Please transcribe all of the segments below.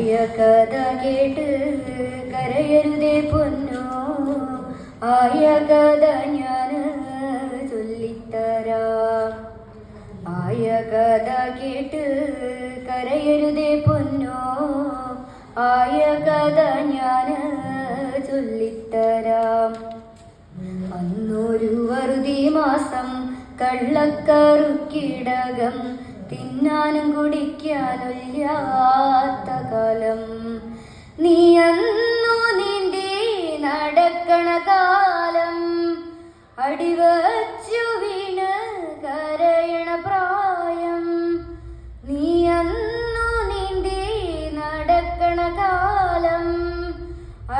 ആയ കഥ കേട്ട് കരയരുതേ പൊന്നോ? ആയ കഥ ഞാൻ ചൊല്ലിത്തരാ. ആയ കഥ കേട്ട് കരയരുതേ പൊന്നോ? ആയ കഥ ഞാൻ ചൊല്ലിത്തരാം. അന്നൊരു വറുതി മാസം കള്ളക്കറുക്കിടകം തിന്നാനും കുടിക്കാനൊല്ലാത്ത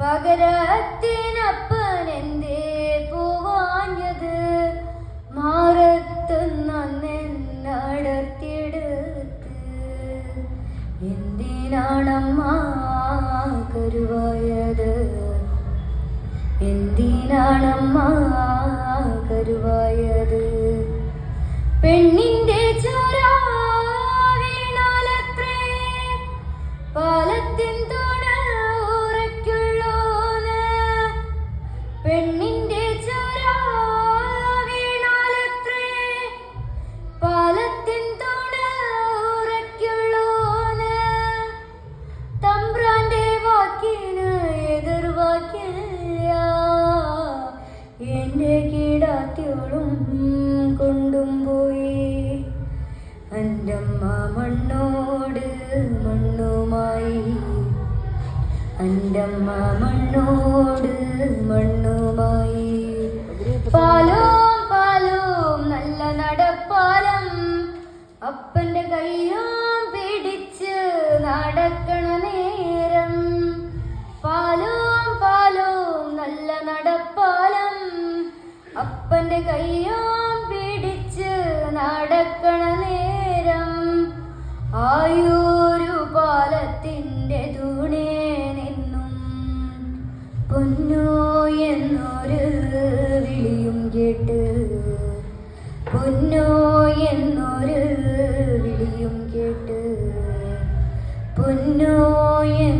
പകരത്തിനപ്പൻ എന്തേ പോവാഞ്ഞത്? മാറത്തുന്നടത്തിയെടുത്ത് എന്തിനാണമ്മ കരുവായത്? എന്തിനാണമ്മ കരുവായത്? അന്റമ്മ മണ്ണോട് മണ്ണുമായി. പാലോം പാലോം നല്ല നടപ്പാലം. അപ്പന്റെ കയ്യാം പിടിച്ച് നടക്കണ പൊന്നോ എന്നൊരു വിളിയും കേട്ട്. പൊന്നോ എന്നൊരു വിളിയും കേട്ട്. പൊന്നോ എന്നൊരു